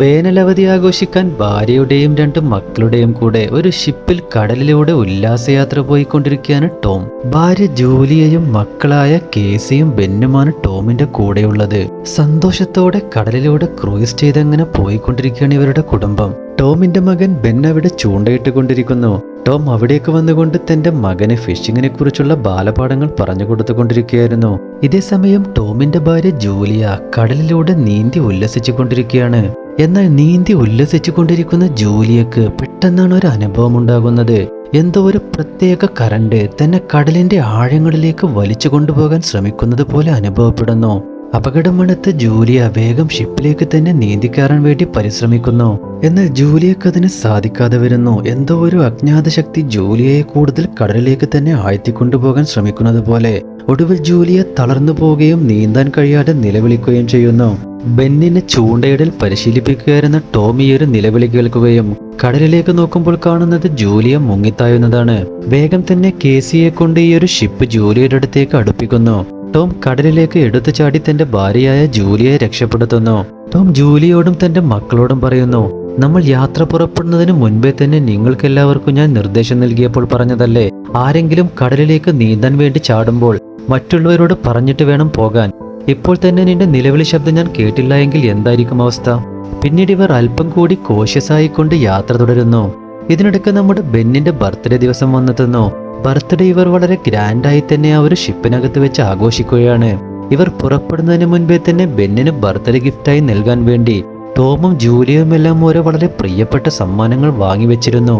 വേനലവധി ആഘോഷിക്കാൻ ഭാര്യയുടെയും രണ്ടു മക്കളുടെയും കൂടെ ഒരു ഷിപ്പിൽ കടലിലൂടെ ഉല്ലാസയാത്ര പോയിക്കൊണ്ടിരിക്കുകയാണ് ടോം. ഭാര്യ ജൂലിയയും മക്കളായ കേസിയും ബെന്നുമാണ് ടോമിന്റെ കൂടെയുള്ളത്. സന്തോഷത്തോടെ കടലിലൂടെ ക്രൂയിസ് ചെയ്തങ്ങനെ പോയിക്കൊണ്ടിരിക്കുകയാണ് ഇവരുടെ കുടുംബം. ടോമിന്റെ മകൻ ബെൻ അവിടെ ചൂണ്ടയിട്ട് കൊണ്ടിരിക്കുന്നു ടോം അവിടേക്ക് വന്നുകൊണ്ട് തന്റെ മകന് ഫിഷിങ്ങിനെ കുറിച്ചുള്ള ബാലപാഠങ്ങൾ പറഞ്ഞു കൊടുത്തുകൊണ്ടിരിക്കുകയായിരുന്നു. ഇതേ സമയം ടോമിന്റെ ഭാര്യ ജൂലിയ കടലിലൂടെ നീന്തി ഉല്ലസിച്ചു കൊണ്ടിരിക്കുകയാണ് എന്നാൽ നീന്തി ഉല്ലസിച്ചുകൊണ്ടിരിക്കുന്ന ജൂലിയക്ക് പെട്ടെന്നാണ് ഒരു അനുഭവം ഉണ്ടാകുന്നത്. എന്തോ ഒരു പ്രത്യേക കറണ്ട് തന്നെ കടലിന്റെ ആഴങ്ങളിലേക്ക് വലിച്ചു കൊണ്ടുപോകാൻ ശ്രമിക്കുന്നത് പോലെ അനുഭവപ്പെടുന്നു. അപകടമണത്ത് ജൂലിയ വേഗം ഷിപ്പിലേക്ക് തന്നെ നീന്തിക്കയറാൻ വേണ്ടി പരിശ്രമിക്കുന്നു. എന്നാൽ ജൂലിയക്ക് അതിന് സാധിക്കാതെ വരുന്നു. എന്തോ ഒരു അജ്ഞാത ശക്തി ജൂലിയയെ കൂടുതൽ കടലിലേക്ക് തന്നെ ആഴ്ത്തിക്കൊണ്ടുപോകാൻ ശ്രമിക്കുന്നത് പോലെ. ഒടുവിൽ ജൂലിയ തളർന്നു പോവുകയും നീന്താൻ കഴിയാതെ നിലവിളിക്കുകയും ചെയ്യുന്നു. ബെന്നിനെ ചൂണ്ടയിടൽ പരിശീലിപ്പിക്കുകയായിരുന്ന ടോമി ഒരു നിലവിളി കേൾക്കുകയും കടലിലേക്ക് നോക്കുമ്പോൾ കാണുന്നത് ജൂലിയ മുങ്ങിത്തായുന്നതാണ്. വേഗം തന്നെ കേസിയെ കൊണ്ട് ഈ ഒരു ഷിപ്പ് ജൂലിയയുടെ അടുത്തേക്ക് അടുപ്പിക്കുന്നു. ടോം കടലിലേക്ക് എടുത്തു ചാടി തന്റെ ഭാര്യയായ ജൂലിയയെ രക്ഷപ്പെടുത്തുന്നു. ടോം ജൂലിയോടും തന്റെ മക്കളോടും പറയുന്നു നമ്മൾ യാത്ര പുറപ്പെടുന്നതിന് മുൻപേ തന്നെ നിങ്ങൾക്കെല്ലാവർക്കും ഞാൻ നിർദ്ദേശം നൽകിയപ്പോൾ പറഞ്ഞതല്ലേ? ആരെങ്കിലും കടലിലേക്ക് നീന്താൻ വേണ്ടി ചാടുമ്പോൾ മറ്റുള്ളവരോട് പറഞ്ഞിട്ട് വേണം പോകാൻ. ഇപ്പോൾ തന്നെ നിന്റെ നിലവിളി ശബ്ദം ഞാൻ കേട്ടില്ല എങ്കിൽ എന്തായിരിക്കും അവസ്ഥ? പിന്നീട് ഇവർ അല്പം കൂടി കോഷ്യസായിക്കൊണ്ട് യാത്ര തുടരുന്നു. ഇതിനിടയ്ക്ക് നമ്മുടെ ബെന്നിന്റെ ബർത്ത്ഡേ ദിവസം വന്നെത്തുന്നു. ബർത്ത്ഡേ ഇവർ വളരെ ഗ്രാൻഡായി തന്നെ ആ ഒരു ഷിപ്പിനകത്ത് വെച്ച് ആഘോഷിക്കുകയാണ്. ഇവർ പുറപ്പെടുന്നതിന് മുൻപേ തന്നെ ബെന്നിന് ബർത്ത്ഡേ ഗിഫ്റ്റായി നൽകാൻ വേണ്ടി ടോമും ജൂലിയും എല്ലാം ഓരോ വളരെ പ്രിയപ്പെട്ട സമ്മാനങ്ങൾ വാങ്ങിവെച്ചിരുന്നു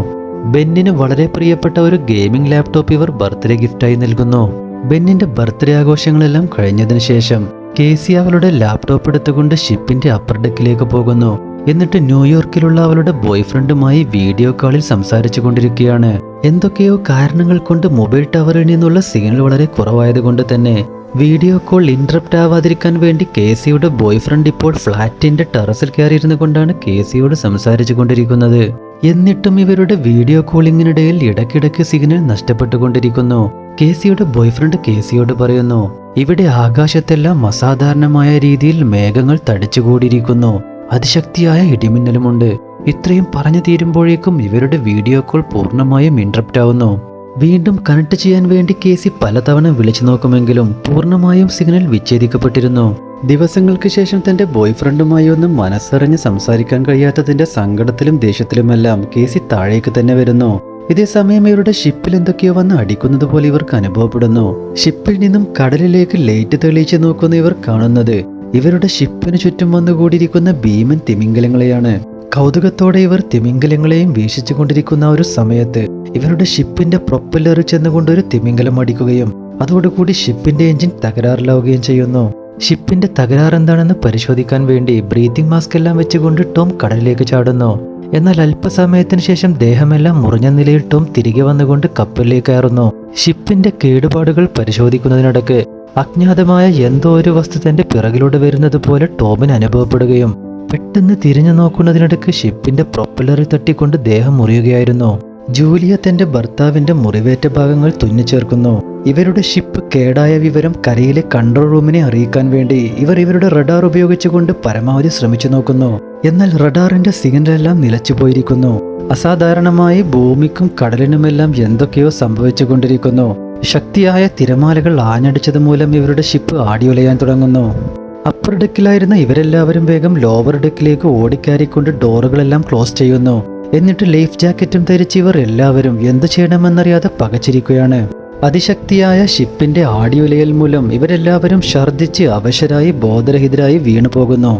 ബെന്നിന് വളരെ പ്രിയപ്പെട്ട ഒരു ഗെയിമിംഗ് ലാപ്ടോപ്പ് ഇവർ ബർത്ത്ഡേ ഗിഫ്റ്റായി നൽകുന്നു. ബെന്നിന്റെ ബർത്ത്ഡേ ആഘോഷങ്ങളെല്ലാം കഴിഞ്ഞതിന് ശേഷം കേസി അവളുടെ ലാപ്ടോപ്പ് എടുത്തുകൊണ്ട് ഷിപ്പിന്റെ അപ്പർ ഡെക്കിലേക്ക് പോകുന്നു. എന്നിട്ട് ന്യൂയോർക്കിലുള്ള അവളുടെ ബോയ്ഫ്രണ്ടുമായി വീഡിയോ കോളിൽ സംസാരിച്ചു കൊണ്ടിരിക്കുകയാണ്. എന്തൊക്കെയോ കാരണങ്ങൾ കൊണ്ട് മൊബൈൽ ടവറിൽ നിന്നുള്ള സിഗ്നൽ വളരെ കുറവായതുകൊണ്ട് തന്നെ വീഡിയോ കോൾ ഇൻട്രപ്റ്റ് ആവാതിരിക്കാൻ വേണ്ടി കേസിയുടെ ബോയ്ഫ്രണ്ട് ഇപ്പോൾ ഫ്ലാറ്റിന്റെ ടെറസിൽ കയറിയിരുന്നു കൊണ്ടാണ് കേസിയോട് സംസാരിച്ചു കൊണ്ടിരിക്കുന്നത്. എന്നിട്ടും ഇവരുടെ വീഡിയോ കോളിങ്ങിനിടയിൽ ഇടയ്ക്കിടയ്ക്ക് സിഗ്നൽ നഷ്ടപ്പെട്ടുകൊണ്ടിരിക്കുന്നു. കേസിയുടെ ബോയ്ഫ്രണ്ട് കേസിയോട് പറയുന്നു ഇവിടെ ആകാശത്തെല്ലാം അസാധാരണമായ രീതിയിൽ മേഘങ്ങൾ തടിച്ചുകൂടിയിരിക്കുന്നു. അതിശക്തിയായ ഇടിമിന്നലുമുണ്ട്. ഇത്രയും പറഞ്ഞു തീരുമ്പോഴേക്കും ഇവരുടെ വീഡിയോ കോൾ പൂർണമായും ഇൻട്രപ്റ്റ് ആവുന്നു. വീണ്ടും കണക്ട് ചെയ്യാൻ വേണ്ടി കേസി പലതവണ വിളിച്ചു നോക്കുമെങ്കിലും പൂർണമായും സിഗ്നൽ വിച്ഛേദിക്കപ്പെട്ടിരുന്നു. ദിവസങ്ങൾക്ക് ശേഷം തന്റെ ബോയ്ഫ്രണ്ടുമായി ഒന്നും മനസ്സറിഞ്ഞ് സംസാരിക്കാൻ കഴിയാത്തതിന്റെ സങ്കടത്തിലും ദേഷ്യത്തിലുമെല്ലാം കേസി താഴേക്ക് തന്നെ വരുന്നു. ഇതേ സമയം ഇവരുടെ ഷിപ്പിൽ എന്തൊക്കെയോ വന്ന് അടിക്കുന്നത് പോലെ ഇവർക്ക് അനുഭവപ്പെടുന്നു. ഷിപ്പിൽ നിന്നും കടലിലേക്ക് ലൈറ്റ് തെളിയിച്ച് നോക്കുന്ന ഇവർ കാണുന്നത്. ഇവരുടെ ഷിപ്പിന് ചുറ്റും വന്നുകൂടിയിരിക്കുന്ന ഭീമൻ തിമിംഗലങ്ങളെയാണ്. കൗതുകത്തോടെ ഇവർ തിമിംഗലങ്ങളെയും വീക്ഷിച്ചു കൊണ്ടിരിക്കുന്ന ഒരു സമയത്ത് ഇവരുടെ ഷിപ്പിന്റെ പ്രൊപ്പല്ലർ ചെന്നുകൊണ്ട് ഒരു തിമിംഗലം അടിക്കുകയും അതോടുകൂടി ഷിപ്പിന്റെ എഞ്ചിൻ തകരാറിലാവുകയും ചെയ്യുന്നു. ഷിപ്പിന്റെ തകരാർ എന്താണെന്ന് പരിശോധിക്കാൻ വേണ്ടി ബ്രീത്തിങ് മാസ്ക് എല്ലാം വെച്ചുകൊണ്ട് ടോം കടലിലേക്ക് ചാടുന്നു. എന്നാൽ അല്പസമയത്തിന് ശേഷം ദേഹമെല്ലാം മുറിഞ്ഞ നിലയിൽ ടോം തിരികെ വന്നുകൊണ്ട് കപ്പലിലേക്ക് കയറുന്നു. ഷിപ്പിന്റെ കേടുപാടുകൾ പരിശോധിക്കുന്നതിനിടയ്ക്ക് അജ്ഞാതമായ എന്തോ ഒരു വസ്തു തന്റെ പിറകിലൂടെ വരുന്നത് പോലെ ടോമിന് അനുഭവപ്പെടുകയും പെട്ടെന്ന് തിരിഞ്ഞു നോക്കുന്നതിനിടയ്ക്ക് ഷിപ്പിന്റെ പ്രൊപ്പല്ലറിൽ തട്ടിക്കൊണ്ട് ദേഹം മുറിയുകയായിരുന്നു. ജൂലിയ തന്റെ ഭർത്താവിന്റെ മുറിവേറ്റ ഭാഗങ്ങൾ തുന്നിച്ചേർക്കുന്നു ഇവരുടെ ഷിപ്പ് കേടായ വിവരം കരയിലെ കൺട്രോൾ റൂമിനെ അറിയിക്കാൻ വേണ്ടി ഇവർ ഇവരുടെ റഡാർ ഉപയോഗിച്ചുകൊണ്ട് പരമാവധി ശ്രമിച്ചു നോക്കുന്നു. എന്നാൽ റഡാറിന്റെ സിഗ്നലെല്ലാം നിലച്ചു പോയിരിക്കുന്നു. അസാധാരണമായി ഭൂമിക്കും കടലിനുമെല്ലാം എന്തൊക്കെയോ സംഭവിച്ചുകൊണ്ടിരിക്കുന്നു ശക്തിയായ തിരമാലകൾ ആഞ്ഞടിച്ചത് മൂലം ഇവരുടെ ഷിപ്പ് ആടിയുലയാൻ തുടങ്ങുന്നു. അപ്പർ ഡെക്കിലായിരുന്ന ഇവരെല്ലാവരും വേഗം ലോവർ ഡെക്കിലേക്ക് ഓടിക്കാരിക്കൊണ്ട് ഡോറുകളെല്ലാം ക്ലോസ് ചെയ്യുന്നു. എന്നിട്ട് ലൈഫ് ജാക്കറ്റും ധരിച്ച് ഇവർ എല്ലാവരും എന്തു ചെയ്യണമെന്നറിയാതെ പകച്ചിരിക്കുകയാണ്. അതിശക്തിയായ ഷിപ്പിന്റെ ആടിയുലയൽ മൂലം ഇവരെല്ലാവരും ഛർദ്ദിച്ച് അവശരായി ബോധരഹിതരായി വീണു പോകുന്നു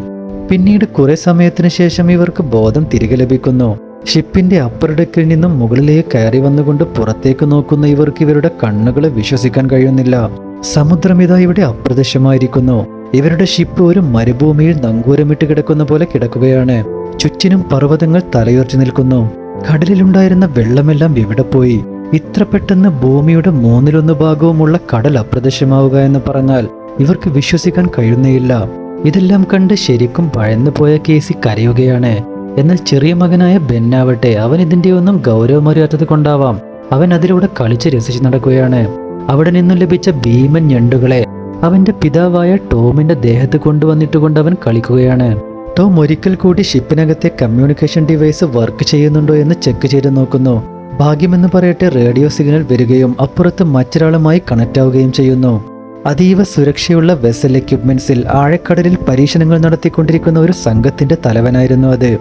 പിന്നീട് കുറെ സമയത്തിന് ശേഷം ഇവർക്ക് ബോധം തിരികെ ലഭിക്കുന്നു. ഷിപ്പിന്റെ അപ്പർ ഡെക്കിൽ നിന്നും മുകളിലേക്ക് കയറി വന്നുകൊണ്ട് പുറത്തേക്ക് നോക്കുന്ന ഇവർക്ക് ഇവരുടെ കണ്ണുകളെ വിശ്വസിക്കാൻ കഴിയുന്നില്ല. സമുദ്രം ഇതാ ഇവിടെ അപ്രത്യക്ഷമായിരിക്കുന്നു. ഇവരുടെ ഷിപ്പ് ഒരു മരുഭൂമിയിൽ നങ്കൂരമിട്ട് കിടക്കുന്ന പോലെ കിടക്കുകയാണ്. ചുറ്റിനും പർവതങ്ങൾ തലയുയർത്തി നിൽക്കുന്നു. കടലിലുണ്ടായിരുന്ന വെള്ളമെല്ലാം എവിടെ പോയി. ഇത്ര പെട്ടെന്ന് ഭൂമിയുടെ മൂന്നിലൊന്ന് ഭാഗവുമുള്ള കടൽ അപ്രത്യക്ഷമാവുക എന്ന് പറഞ്ഞാൽ ഇവർക്ക് വിശ്വസിക്കാൻ കഴിയുന്നേയില്ല. ഇതെല്ലാം കണ്ട് ശരിക്കും പഴന്നു പോയ കേസി കരയുകയാണ്. എന്നാൽ ചെറിയ മകനായ ബെന്നാവട്ടെ അവൻ ഇതിന്റെ ഒന്നും ഗൗരവമറിയാത്തത് കൊണ്ടാവാം. അവൻ അതിലൂടെ കളിച്ച് രസിച്ച് നടക്കുകയാണ്. അവിടെ നിന്നും ലഭിച്ച ഭീമൻ ഞണ്ടുകളെ അവന്റെ പിതാവായ ടോമിന്റെ ദേഹത്ത് കൊണ്ടുവന്നിട്ട് കൊണ്ട് അവൻ കളിക്കുകയാണ്. ടോം ഒരിക്കൽ കൂടി ഷിപ്പിനകത്തെ കമ്മ്യൂണിക്കേഷൻ ഡിവൈസ് വർക്ക് ചെയ്യുന്നുണ്ടോ എന്ന് ചെക്ക് ചെയ്ത് നോക്കുന്നു. ഭാഗ്യമെന്ന് പറയട്ടെ റേഡിയോ സിഗ്നൽ വരികയും അപ്പുറത്ത് മറ്റൊരാളുമായി കണക്റ്റ് ആവുകയും ചെയ്യുന്നു. അതീവ സുരക്ഷയുള്ള വെസൽ എക്യുപ്മെന്റ്സിൽ ആഴക്കടലിൽ പരീക്ഷണങ്ങൾ നടത്തിക്കൊണ്ടിരിക്കുന്ന ഒരു സംഘത്തിന്റെ തലവനായിരുന്നു അത്.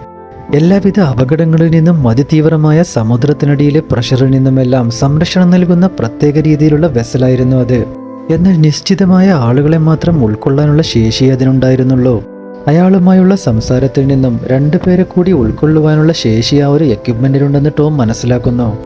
എല്ലാവിധ അപകടങ്ങളിൽ നിന്നും അതിതീവ്രമായ സമുദ്രത്തിനടിയിലെ പ്രഷറിൽ നിന്നുമെല്ലാം സംരക്ഷണം നൽകുന്ന പ്രത്യേക രീതിയിലുള്ള വെസലായിരുന്നു അത്. എന്നാൽ നിശ്ചിതമായ ആളുകളെ മാത്രം ഉൾക്കൊള്ളാനുള്ള ശേഷി അതിനുണ്ടായിരുന്നുള്ളൂ. അയാളുമായുള്ള സംസാരത്തിൽ നിന്നും രണ്ടുപേരെ കൂടി ഉൾക്കൊള്ളുവാനുള്ള ശേഷി ആ ഒരു എക്യുപ്മെന്റിലുണ്ടെന്ന് ടോം മനസ്സിലാക്കുന്നു.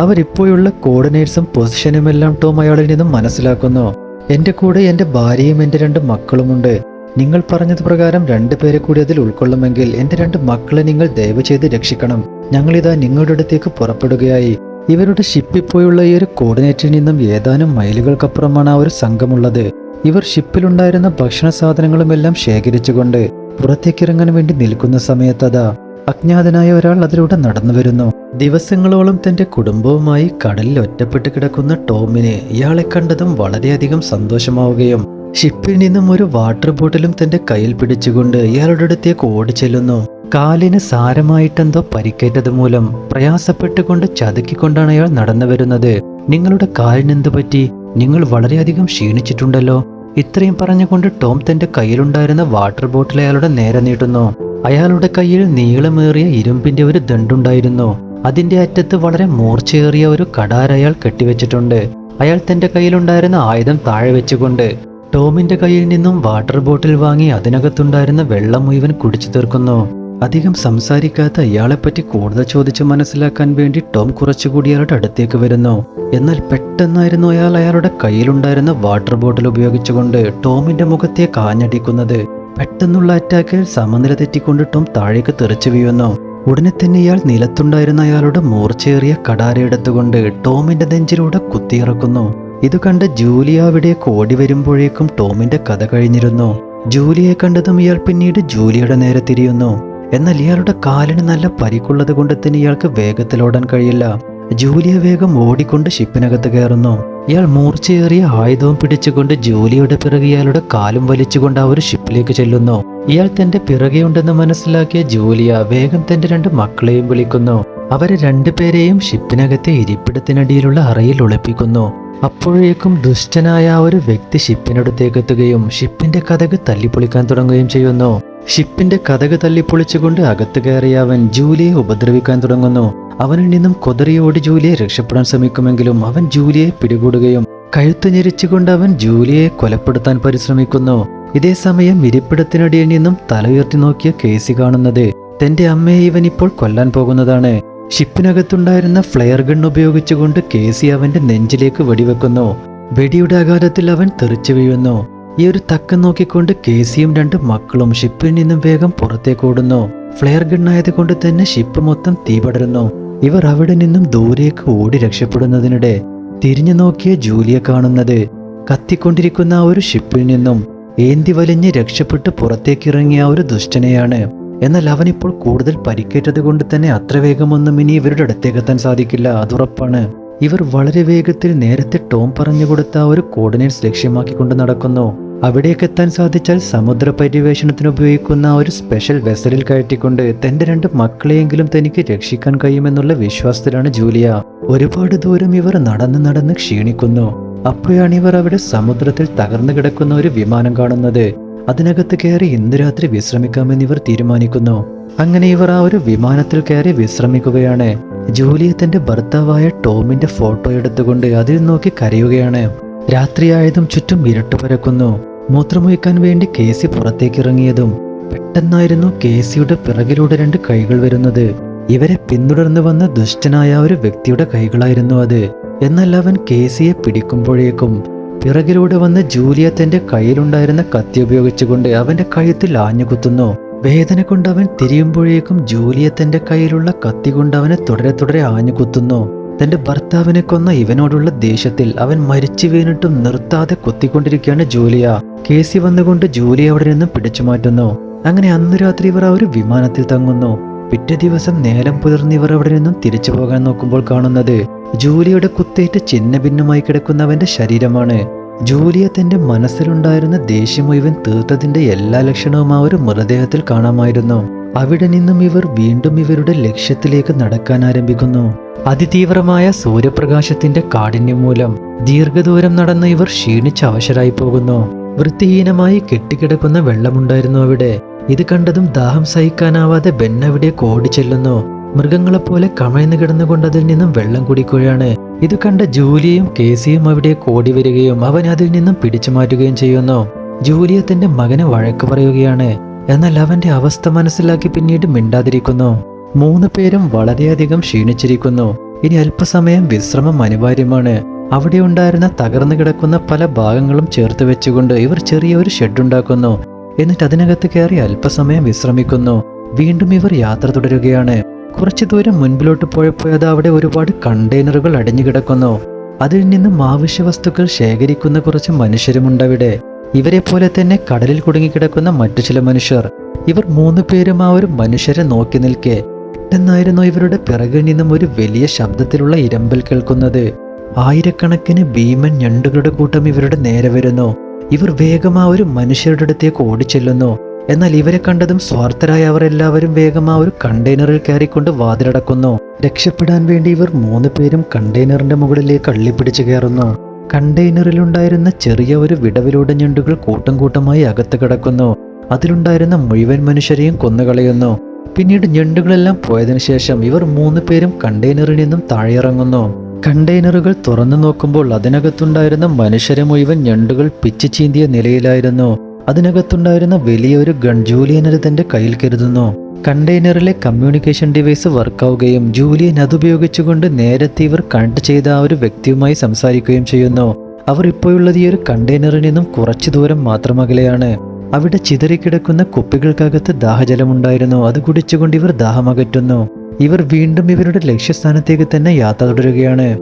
അവരിപ്പോഴുള്ള കോർഡിനേറ്റ്സും പൊസിഷനുമെല്ലാം ടോം അയാളിൽ നിന്നും മനസ്സിലാക്കുന്നു. എന്റെ കൂടെ എന്റെ ഭാര്യയും എന്റെ രണ്ട് മക്കളുമുണ്ട്. നിങ്ങൾ പറഞ്ഞത് പ്രകാരം രണ്ടുപേരെ കൂടി അതിൽ ഉൾക്കൊള്ളുമെങ്കിൽ എന്റെ രണ്ട് മക്കളെ നിങ്ങൾ ദയവ് ചെയ്ത് രക്ഷിക്കണം. ഞങ്ങളിതാ നിങ്ങളുടെ അടുത്തേക്ക് പുറപ്പെടുകയായി. ഇവരുടെ ഷിപ്പിൽ പോയുള്ള ഈ ഒരു കോർഡിനേറ്റിൽ നിന്നും ഏതാനും മൈലുകൾക്കപ്പുറമാണ് ആ ഒരു സംഘമുള്ളത്. ഇവർ ഷിപ്പിലുണ്ടായിരുന്ന ഭക്ഷണ സാധനങ്ങളുമെല്ലാം ശേഖരിച്ചുകൊണ്ട് പുറത്തേക്കിറങ്ങാൻ വേണ്ടി നിൽക്കുന്ന സമയത്തതാ അജ്ഞാതനായ ഒരാൾ അതിലൂടെ നടന്നു വരുന്നു. ദിവസങ്ങളോളം തന്റെ കുടുംബവുമായി കടലിൽ ഒറ്റപ്പെട്ട് കിടക്കുന്ന ടോമിന് ഇയാളെ കണ്ടതും വളരെയധികം സന്തോഷമാവുകയും ഷിപ്പിൽ നിന്നും ഒരു വാട്ടർ ബോട്ടിലും തന്റെ കയ്യിൽ പിടിച്ചുകൊണ്ട് ഇയാളുടെ അടുത്തേക്ക് ഓടിച്ചെല്ലുന്നു. കാലിന് സാരമായിട്ടെന്തോ പരിക്കേറ്റത് മൂലം പ്രയാസപ്പെട്ടുകൊണ്ട് ചതുക്കിക്കൊണ്ടാണ് അയാൾ നടന്നു വരുന്നത്. നിങ്ങളുടെ കാലിനെന്തു പറ്റി? നിങ്ങൾ വളരെയധികം ക്ഷീണിച്ചിട്ടുണ്ടല്ലോ. ഇത്രയും പറഞ്ഞുകൊണ്ട് ടോം തന്റെ കയ്യിലുണ്ടായിരുന്ന വാട്ടർ ബോട്ടിൽ അയാളുടെ നേരെ നീട്ടുന്നു. അയാളുടെ കയ്യിൽ നീളമേറിയ ഇരുമ്പിന്റെ ഒരു ദണ്ടുണ്ടായിരുന്നു. അതിന്റെ അറ്റത്ത് വളരെ മൂർച്ചയേറിയ ഒരു കടാര അയാൾ കെട്ടിവെച്ചിട്ടുണ്ട്. അയാൾ തന്റെ കയ്യിലുണ്ടായിരുന്ന ആയുധം താഴെ വെച്ചുകൊണ്ട് ടോമിന്റെ കയ്യിൽ നിന്നും വാട്ടർ ബോട്ടിൽ വാങ്ങി അതിനകത്തുണ്ടായിരുന്ന വെള്ളം മുഴുവൻ കുടിച്ചു തീർക്കുന്നു. അധികം സംസാരിക്കാത്ത അയാളെപ്പറ്റി കൂടുതൽ ചോദിച്ച് മനസ്സിലാക്കാൻ വേണ്ടി ടോം കുറച്ചുകൂടി അയാളുടെ അടുത്തേക്ക് വരുന്നു. എന്നാൽ പെട്ടെന്നായിരുന്നു അയാൾ അയാളുടെ കയ്യിലുണ്ടായിരുന്ന വാട്ടർ ബോട്ടിൽ ഉപയോഗിച്ചുകൊണ്ട് ടോമിന്റെ മുഖത്തെ കാഞ്ഞടിക്കുന്നത്. പെട്ടെന്നുള്ള അറ്റാക്കിൽ സമനില തെറ്റിക്കൊണ്ട് ടോം താഴേക്ക് തെറിച്ചു വീഴുന്നു. ഉടനെ തന്നെ ഇയാൾ നിലത്തുണ്ടായിരുന്ന അയാളുടെ മൂർച്ചയേറിയ കടാര എടുത്തുകൊണ്ട് ടോമിന്റെ നെഞ്ചിലൂടെ കുത്തിയിറക്കുന്നു. ഇത് കണ്ട് ജൂലിയ അവിടെ കോടി വരുമ്പോഴേക്കും ടോമിന്റെ കഥ കഴിഞ്ഞിരുന്നു. ജൂലിയെ കണ്ടതും ഇയാൾ പിന്നീട് ജൂലിയുടെ നേരെ തിരിയുന്നു. എന്നാൽ ഇയാളുടെ കാലിന് നല്ല പരിക്കുള്ളത് കൊണ്ട് തന്നെ ഇയാൾക്ക് വേഗത്തിലോടാൻ കഴിയില്ല. ജൂലിയ വേഗം ഓടിക്കൊണ്ട് ഷിപ്പിനകത്ത് കയറുന്നു. ഇയാൾ മൂർച്ചയേറിയ ആയുധവും പിടിച്ചുകൊണ്ട് ജൂലിയുടെ പിറകെ ഇയാളുടെ കാലും വലിച്ചുകൊണ്ട് ആ ഒരു ഷിപ്പിലേക്ക് ചെല്ലുന്നു. ഇയാൾ തന്റെ പിറകെയുണ്ടെന്ന് മനസ്സിലാക്കിയ ജൂലിയ വേഗം തന്റെ രണ്ട് മക്കളെയും വിളിക്കുന്നു. അവരെ രണ്ടുപേരെയും ഷിപ്പിനകത്തെ ഇരിപ്പിടത്തിനടിയിലുള്ള അറയിൽ ഒളിപ്പിക്കുന്നു അപ്പോഴേക്കും ദുഷ്ടനായ ഒരു വ്യക്തി ഷിപ്പിനടുത്തേക്ക് എത്തുകയും ഷിപ്പിന്റെ കഥക് തല്ലിപ്പൊളിക്കാൻ തുടങ്ങുകയും ചെയ്യുന്നു. ഷിപ്പിന്റെ കഥക് തല്ലിപ്പൊളിച്ചുകൊണ്ട് അകത്തു കയറിയ അവൻ ജൂലിയെ ഉപദ്രവിക്കാൻ തുടങ്ങുന്നു. അവനിൽ നിന്നും കൊതറിയോടി ജൂലിയെ രക്ഷപ്പെടാൻ ശ്രമിക്കുമെങ്കിലും അവൻ ജൂലിയെ പിടികൂടുകയും കഴുത്ത് ഞെരിച്ചുകൊണ്ട് അവൻ ജൂലിയെ കൊലപ്പെടുത്താൻ പരിശ്രമിക്കുന്നു. ഇതേ സമയം ഇരിപ്പിടത്തിനടിയിൽ നിന്നും തല ഉയർത്തി നോക്കിയ കേസി കാണുന്നത് തന്റെ അമ്മയെ ഇവൻ ഇപ്പോൾ കൊല്ലാൻ പോകുന്നതാണ്. ഷിപ്പിനകത്തുണ്ടായിരുന്ന ഫ്ലെയർ ഗൺ ഉപയോഗിച്ചുകൊണ്ട് കേസി അവന്റെ നെഞ്ചിലേക്ക് വെടിവെക്കുന്നു. വെടിയുടെ ആഘാതത്തിൽ അവൻ തെറിച്ചു വീഴുന്നു. ഈ ഒരു തക്കം നോക്കിക്കൊണ്ട് കേസിയും രണ്ട് മക്കളും ഷിപ്പിൽ നിന്നും വേഗം പുറത്തേക്ക് ഓടുന്നു. ഫ്ലെയർ ആയതുകൊണ്ട് തന്നെ ഷിപ്പ് മൊത്തം തീപടരുന്നു ഇവർ അവിടെ നിന്നും ദൂരേക്ക് ഓടി രക്ഷപ്പെടുന്നതിനിടെ തിരിഞ്ഞു നോക്കിയ ജൂലിയെ കാണുന്നത്. കത്തിക്കൊണ്ടിരിക്കുന്ന ആ ഒരു ഷിപ്പിൽ നിന്നും ഏന്തി വലിഞ്ഞ് രക്ഷപ്പെട്ട് പുറത്തേക്കിറങ്ങിയ ഒരു ദുഷ്ടനെയാണ്. എന്നാൽ അവനിപ്പോൾ കൂടുതൽ പരിക്കേറ്റത് കൊണ്ട് തന്നെ അത്ര വേഗമൊന്നും ഇനി ഇവരുടെ അടുത്തേക്ക് എത്താൻ സാധിക്കില്ല. അതുറപ്പാണ് ഇവർ വളരെ വേഗത്തിൽ നേരത്തെ ടോം പറഞ്ഞു കൊടുത്ത ഒരു കോർഡിനേറ്റ്സ് ലക്ഷ്യമാക്കിക്കൊണ്ട് നടക്കുന്നു. അവിടേക്ക് എത്താൻ സാധിച്ചാൽ സമുദ്ര പര്യവേഷണത്തിന് ഉപയോഗിക്കുന്ന ഒരു സ്പെഷ്യൽ വെസലിൽ കയറ്റിക്കൊണ്ട് തന്റെ രണ്ട് മക്കളെയെങ്കിലും തനിക്ക് രക്ഷിക്കാൻ കഴിയുമെന്നുള്ള വിശ്വാസത്തിലാണ് ജൂലിയ. ഒരുപാട് ദൂരം ഇവർ നടന്ന് നടന്ന് ക്ഷീണിക്കുന്നു. അപ്പോഴാണ് ഇവർ അവിടെ സമുദ്രത്തിൽ തകർന്നു കിടക്കുന്ന ഒരു വിമാനം കാണുന്നത്. അതിനകത്ത് കയറി ഇന്ന് രാത്രി വിശ്രമിക്കാമെന്ന് ഇവർ തീരുമാനിക്കുന്നു. അങ്ങനെ ഇവർ ആ ഒരു വിമാനത്തിൽ കയറി വിശ്രമിക്കുകയാണ്. ജൂലിയ തന്റെ ഭർത്താവായ ടോമിന്റെ ഫോട്ടോ എടുത്തുകൊണ്ട് അതിൽ നോക്കി കരയുകയാണ്. രാത്രിയായതും ചുറ്റും ഇരുട്ട് പരക്കുന്നു. മൂത്രമൊഴിക്കാൻ വേണ്ടി കേസി പുറത്തേക്ക് ഇറങ്ങിയതും പെട്ടെന്നായിരുന്നു കേസിയുടെ പിറകിലൂടെ രണ്ട് കൈകൾ വരുന്നത്. ഇവരെ പിന്തുടർന്ന് വന്ന ദുഷ്ടനായ ഒരു വ്യക്തിയുടെ കൈകളായിരുന്നു അത്. എന്നാൽ അവൻ കേസിയെ പിടിക്കുമ്പോഴേക്കും പിറകിലൂടെ വന്ന ജൂലിയ തന്റെ കയ്യിലുണ്ടായിരുന്ന കത്തി ഉപയോഗിച്ചുകൊണ്ട് അവന്റെ കഴുത്തിൽ ആഞ്ഞുകുത്തുന്നു വേദന കൊണ്ട് അവൻ തിരിയുമ്പോഴേക്കും ജൂലിയ തന്റെ കയ്യിലുള്ള കത്തി കൊണ്ട് അവനെ തുടരെ തുടരെ ആഞ്ഞുകുത്തുന്നു തന്റെ ഭർത്താവിനെ കൊന്ന ഇവനോടുള്ള ദേഷ്യത്തിൽ അവൻ മരിച്ചു വീണിട്ടും നിർത്താതെ കുത്തിക്കൊണ്ടിരിക്കുകയാണ് ജൂലിയ. കേസി വന്നുകൊണ്ട് ജൂലിയ അവിടെ നിന്നും പിടിച്ചു മാറ്റുന്നു അങ്ങനെ അന്ന് രാത്രി ഇവർ ആ ഒരു വിമാനത്തിൽ തങ്ങുന്നു. പിറ്റേ ദിവസം നേരം പുലർന്ന് ഇവർ അവിടെ നിന്നും തിരിച്ചു പോകാൻ നോക്കുമ്പോൾ കാണുന്നത് ജൂലിയുടെ കുത്തേറ്റ് ചിന്ന ഭിന്നമായി കിടക്കുന്നവന്റെ ശരീരമാണ്. ജൂലിയ തന്റെ മനസ്സിലുണ്ടായിരുന്ന ദേഷ്യം മുഴുവൻ തീർത്തതിന്റെ എല്ലാ ലക്ഷണവും ആ ഒരു മൃതദേഹത്തിൽ കാണാമായിരുന്നു. അവിടെ നിന്നും ഇവർ വീണ്ടും ഇവരുടെ ലക്ഷ്യത്തിലേക്ക് നടക്കാൻ ആരംഭിക്കുന്നു. അതിതീവ്രമായ സൂര്യപ്രകാശത്തിന്റെ കാഠിന്യം മൂലം ദീർഘദൂരം നടന്ന് ഇവർ ക്ഷീണിച്ച് അവശരായി പോകുന്നു. വൃത്തിഹീനമായി കെട്ടിക്കിടക്കുന്ന വെള്ളമുണ്ടായിരുന്നു അവിടെ. ഇത് കണ്ടതും ദാഹം സഹിക്കാനാവാതെ ബെന്നവിടെ ഓടി ചെല്ലുന്നു. മൃഗങ്ങളെപ്പോലെ കമഴ്ന്നു കിടന്നുകൊണ്ട് അതിൽ നിന്നും വെള്ളം കുടിക്കുകയാണ്. ഇത് കണ്ട ജൂലിയും കേസിയും അവിടെ ഓടി വരികയും അവൻ അതിൽ നിന്നും പിടിച്ചു മാറ്റുകയും ചെയ്യുന്നു. ജൂലിയ തന്റെ മകനെ വഴക്ക് പറയുകയാണ്. എന്നാൽ അവന്റെ അവസ്ഥ മനസ്സിലാക്കി പിന്നീട് മിണ്ടാതിരിക്കുന്നു. മൂന്ന് പേരും വളരെയധികം ക്ഷീണിച്ചിരിക്കുന്നു. ഇനി അല്പസമയം വിശ്രമം അനിവാര്യമാണ്. അവിടെ ഉണ്ടായിരുന്ന തകർന്നു കിടക്കുന്ന പല ഭാഗങ്ങളും ചേർത്ത് വെച്ചുകൊണ്ട് ഇവർ ചെറിയൊരു ഷെഡുണ്ടാക്കുന്നു എന്നിട്ട് അതിനകത്ത് കയറി അല്പസമയം വിശ്രമിക്കുന്നു. വീണ്ടും ഇവർ യാത്ര തുടരുകയാണ്. കുറച്ചു ദൂരം മുൻപിലോട്ട് പോയപ്പോൾ അത് അവിടെ ഒരുപാട് കണ്ടെയ്നറുകൾ അടിഞ്ഞു കിടക്കുന്നു. അതിൽ നിന്നും ആവശ്യ വസ്തുക്കൾ ശേഖരിക്കുന്ന കുറച്ച് മനുഷ്യരുമുണ്ടവിടെ ഇവരെ പോലെ തന്നെ കടലിൽ കുടുങ്ങിക്കിടക്കുന്ന മറ്റു ചില മനുഷ്യർ. ഇവർ മൂന്ന് പേരും ആ ഒരു മനുഷ്യരെ നോക്കി നിൽക്കെ. പെട്ടെന്നായിരുന്നു ഇവരുടെ പിറകിൽ നിന്നും ഒരു വലിയ ശബ്ദത്തിലുള്ള ഇരമ്പൽ കേൾക്കുന്നത്. ആയിരക്കണക്കിന് ഭീമൻ ഞണ്ടുകളുടെ കൂട്ടം ഇവരുടെ നേരെ വരുന്നു. ഇവർ വേഗം ആ ഒരു മനുഷ്യരുടെ അടുത്തേക്ക് ഓടിച്ചെല്ലുന്നു. എന്നാൽ ഇവരെ കണ്ടതും സ്വാർത്ഥരായ അവർ എല്ലാവരും വേഗം ആ ഒരു കണ്ടെയ്നറിൽ കയറിക്കൊണ്ട് വാതിലടക്കുന്നു. രക്ഷപ്പെടാൻ വേണ്ടി ഇവർ മൂന്ന് പേരും കണ്ടെയ്നറിന്റെ മുകളിലേക്ക് അള്ളിപ്പിടിച്ചു കയറുന്നു. കണ്ടെയ്നറിലുണ്ടായിരുന്ന ചെറിയ ഒരു വിടവിലൂടെ ഞണ്ടുകൾ കൂട്ടം കൂട്ടമായി അകത്ത് കിടക്കുന്നു. അതിലുണ്ടായിരുന്ന മുഴുവൻ മനുഷ്യരെയും കൊന്നുകളയുന്നു. പിന്നീട് ഞണ്ടുകളെല്ലാം പോയതിനു ശേഷം ഇവർ മൂന്ന് പേരും കണ്ടെയ്നറിൽ നിന്നും താഴെയിറങ്ങുന്നു. കണ്ടെയ്നറുകൾ തുറന്നു നോക്കുമ്പോൾ അതിനകത്തുണ്ടായിരുന്ന മനുഷ്യരെ മുഴുവൻ ഞണ്ടുകൾ പിച്ചു ചീന്തിയ നിലയിലായിരുന്നു. അതിനകത്തുണ്ടായിരുന്ന വലിയൊരു ഗൺ ജൂലിയൻ തന്റെ കയ്യിൽ കരുതുന്നു. കണ്ടെയ്നറിലെ കമ്മ്യൂണിക്കേഷൻ ഡിവൈസ് വർക്കാവുകയും ജൂലിയൻ അതുപയോഗിച്ചുകൊണ്ട് നേരത്തെ ഇവർ കണക്ട് ചെയ്ത ആ ഒരു വ്യക്തിയുമായി സംസാരിക്കുകയും ചെയ്യുന്നു. അവർ ഇപ്പോഴുള്ളത് ഈ ഒരു കണ്ടെയ്നറിൽ നിന്നും കുറച്ചു ദൂരം മാത്രം അകലെയാണ്. അവിടെ ചിതറിക്കിടക്കുന്ന കുപ്പികൾക്കകത്ത് ദാഹജലമുണ്ടായിരുന്നു. അത് കുടിച്ചുകൊണ്ട് ഇവർ ദാഹമകറ്റുന്നു. ഇവർ വീണ്ടും ഇവരുടെ ലക്ഷ്യസ്ഥാനത്തേക്ക് തന്നെ യാത്ര തുടരുകയാണ്.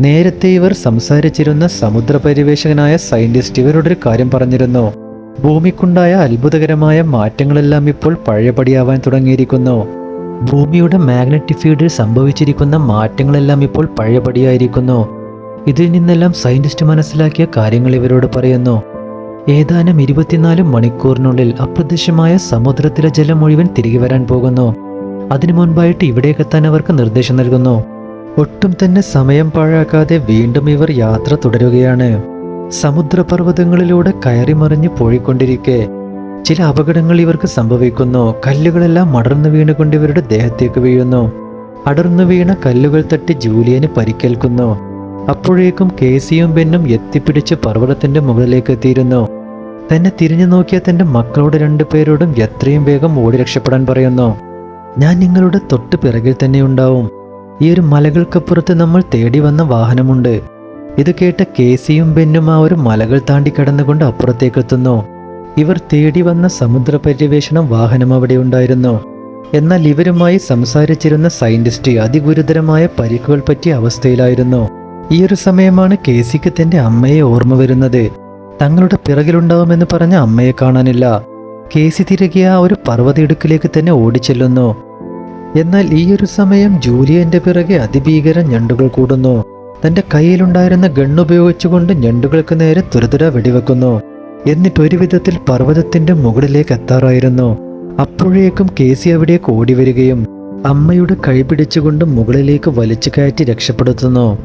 നേരത്തെ ഇവർ സംസാരിച്ചിരുന്ന സമുദ്ര പര്യവേഷകനായ സയന്റിസ്റ്റ് ഇവരോടൊരു കാര്യം പറഞ്ഞിരുന്നു. ഭൂമിക്കുണ്ടായ അത്ഭുതകരമായ മാറ്റങ്ങളെല്ലാം ഇപ്പോൾ പഴയപടിയാവാൻ തുടങ്ങിയിരിക്കുന്നു. ഭൂമിയുടെ മാഗ്നറ്റിക് ഫീൽഡിൽ സംഭവിച്ചിരിക്കുന്ന മാറ്റങ്ങളെല്ലാം ഇപ്പോൾ പഴയപടിയായിരിക്കുന്നു. ഇതിൽ നിന്നെല്ലാം സയന്റിസ്റ്റ് മനസ്സിലാക്കിയ കാര്യങ്ങൾ ഇവരോട് പറയുന്നു. ഏതാനും ഇരുപത്തിനാല് മണിക്കൂറിനുള്ളിൽ അപ്രത്യക്ഷമായ സമുദ്രത്തിലെ ജലം മുഴുവൻ തിരികെ വരാൻ പോകുന്നു. അതിനു മുൻപായിട്ട് ഇവിടേക്കെത്താൻ അവർക്ക് നിർദ്ദേശം നൽകുന്നു. ഒട്ടും തന്നെ സമയം പാഴാക്കാതെ വീണ്ടും ഇവർ യാത്ര തുടരുകയാണ്. സമുദ്രപർവതങ്ങളിലൂടെ കയറി മറിഞ്ഞ് പോയിക്കൊണ്ടിരിക്കെ. ചില അപകടങ്ങൾ ഇവർക്ക് സംഭവിക്കുന്നു. കല്ലുകളെല്ലാം അടർന്നു വീണുകൊണ്ട് ഇവരുടെ ദേഹത്തേക്ക് വീഴുന്നു. അടർന്നു വീണ കല്ലുകൾ തട്ടി ജൂലിയന് പരിക്കേൽക്കുന്നു. അപ്പോഴേക്കും കേസിയും ബെന്നും എത്തിപ്പിടിച്ച് പർവതത്തിന്റെ മുകളിലേക്ക് എത്തിയിരുന്നു. തന്നെ തിരിഞ്ഞു നോക്കിയ തന്റെ മക്കളോട് രണ്ടുപേരോടും എത്രയും വേഗം ഓടി രക്ഷപ്പെടാൻ പറയുന്നു. ഞാൻ നിങ്ങളുടെ തൊട്ട് പിറകിൽ തന്നെ ഉണ്ടാവും. ഈ ഒരു മലകൾക്കപ്പുറത്ത് നമ്മൾ തേടി വന്ന വാഹനമുണ്ട്. ഇത് കേട്ട കേസിയും ബെന്നും ആ ഒരു മലകൾ താണ്ടി കടന്നുകൊണ്ട് അപ്പുറത്തേക്കെത്തുന്നു ഇവർ തേടി വന്ന സമുദ്ര പര്യവേഷണം വാഹനം അവിടെ ഉണ്ടായിരുന്നു. എന്നാൽ ഇവരുമായി സംസാരിച്ചിരുന്ന സയന്റിസ്റ്റ് അതിഗുരുതരമായ പരിക്കുകൾ പറ്റിയ അവസ്ഥയിലായിരുന്നു. ഈ ഒരു സമയമാണ് കേസിക്ക് തന്റെ അമ്മയെ ഓർമ്മ വരുന്നത്. തങ്ങളുടെ പിറകിലുണ്ടാവുമെന്ന് പറഞ്ഞ അമ്മയെ കാണാനില്ല. കേസി തിരികെ ആ ഒരു പർവത ഇടുക്കിലേക്ക് തന്നെ ഓടിച്ചെല്ലുന്നു. എന്നാൽ ഈ ഒരു സമയം ജൂലിയന്റെ പിറകെ അതിഭീകര ഞണ്ടുകൾ കൂടുന്നു. തന്റെ കയ്യിലുണ്ടായിരുന്ന ഗണ്ണുപയോഗിച്ചുകൊണ്ട് ഞണ്ടുകൾക്ക് നേരെ തുരതുര വെടിവെക്കുന്നു. എന്നിട്ട് ഒരു വിധത്തിൽ പർവതത്തിന്റെ മുകളിലേക്ക് എത്താറായിരുന്നു. അപ്പോഴേക്കും കേസി അവിടേക്ക് ഓടി വരികയും അമ്മയുടെ കൈ പിടിച്ചുകൊണ്ട് മുകളിലേക്ക് വലിച്ചു കയറ്റി രക്ഷപ്പെടുത്തുന്നു.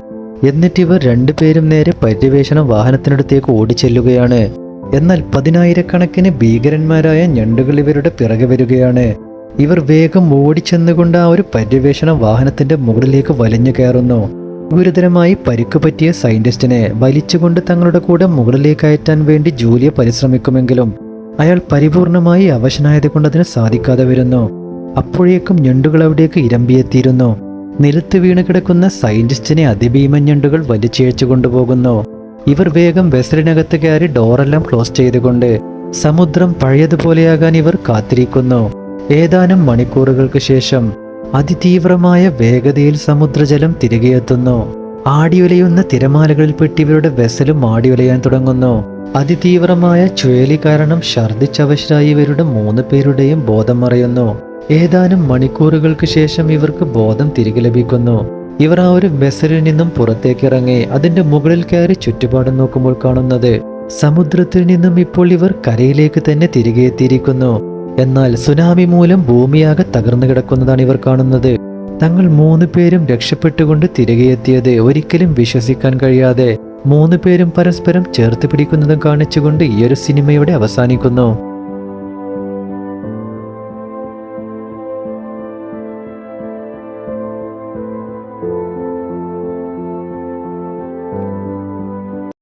എന്നിട്ട് ഇവർ രണ്ടുപേരും നേരെ പര്യവേഷണ വാഹനത്തിനടുത്തേക്ക് ഓടിച്ചെല്ലുകയാണ്. എന്നാൽ പതിനായിരക്കണക്കിന് ഭീകരന്മാരായ ഞണ്ടുകൾ ഇവരുടെ പിറകെ വരികയാണ്. ഇവർ വേഗം ഓടിച്ചെന്നുകൊണ്ട് ആ ഒരു പര്യവേഷണ വാഹനത്തിന്റെ മുകളിലേക്ക് വലിഞ്ഞു കയറുന്നു. ഗുരുതരമായി പരിക്കു പറ്റിയ സയന്റിസ്റ്റിനെ വലിച്ചുകൊണ്ട് തങ്ങളുടെ കൂടെ മുകളിലേക്ക് അയറ്റാൻ വേണ്ടി ജൂലിയ പരിശ്രമിക്കുമെങ്കിലും അയാൾ പരിപൂർണമായി അവശനായതുകൊണ്ട് അതിന് സാധിക്കാതെ വരുന്നു. അപ്പോഴേക്കും ഞണ്ടുകൾ അവിടേക്ക് ഇരമ്പിയെത്തിയിരുന്നു. നിലത്ത് വീണ് കിടക്കുന്ന സയന്റിസ്റ്റിനെ അതിഭീമൻ ഞണ്ടുകൾ വലിച്ചിഴച്ചു കൊണ്ടുപോകുന്നു. ഇവർ വേഗം വെസലിനകത്ത് കയറി ഡോറെല്ലാം ക്ലോസ് ചെയ്തുകൊണ്ട് സമുദ്രം പഴയതുപോലെയാകാൻ ഇവർ കാത്തിരിക്കുന്നു. ഏതാനും മണിക്കൂറുകൾക്ക് ശേഷം അതിതീവ്രമായ വേഗതയിൽ സമുദ്രജലം തിരികെ എത്തുന്നു. ആടിയുലയുന്ന തിരമാലകളിൽ ഇവരുടെ വെസലും ആടിയുലയാൻ തുടങ്ങുന്നു. അതിതീവ്രമായ ചുഴലി കാരണം ഛർദിച്ചവശരായി ഇവരുടെ മൂന്ന് പേരുടെയും ബോധം മറയുന്നു. ഏതാനും മണിക്കൂറുകൾക്ക് ശേഷം ഇവർക്ക് ബോധം തിരികെ ലഭിക്കുന്നു. ഇവർ ആ ഒരു വെസലിൽ നിന്നും പുറത്തേക്ക് ഇറങ്ങി അതിന്റെ മുകളിൽ കയറി ചുറ്റുപാടും നോക്കുമ്പോൾ കാണുന്നത് സമുദ്രത്തിൽ നിന്നും ഇപ്പോൾ ഇവർ കരയിലേക്ക് തന്നെ തിരികെ എത്തിയിരിക്കുന്നു. എന്നാൽ സുനാമി മൂലം ഭൂമിയാകെ തകർന്നു കിടക്കുന്നതാണ് ഇവർ കാണുന്നത്. തങ്ങൾ മൂന്ന് പേരും രക്ഷപ്പെട്ടുകൊണ്ട് തിരികെ എത്തിയത് ഒരിക്കലും വിശ്വസിക്കാൻ കഴിയാതെ മൂന്ന് പേരും പരസ്പരം ചേർത്ത് പിടിക്കുന്നതും കാണിച്ചുകൊണ്ട് ഈ ഒരു സിനിമയുടെ അവസാനിക്കുന്നു.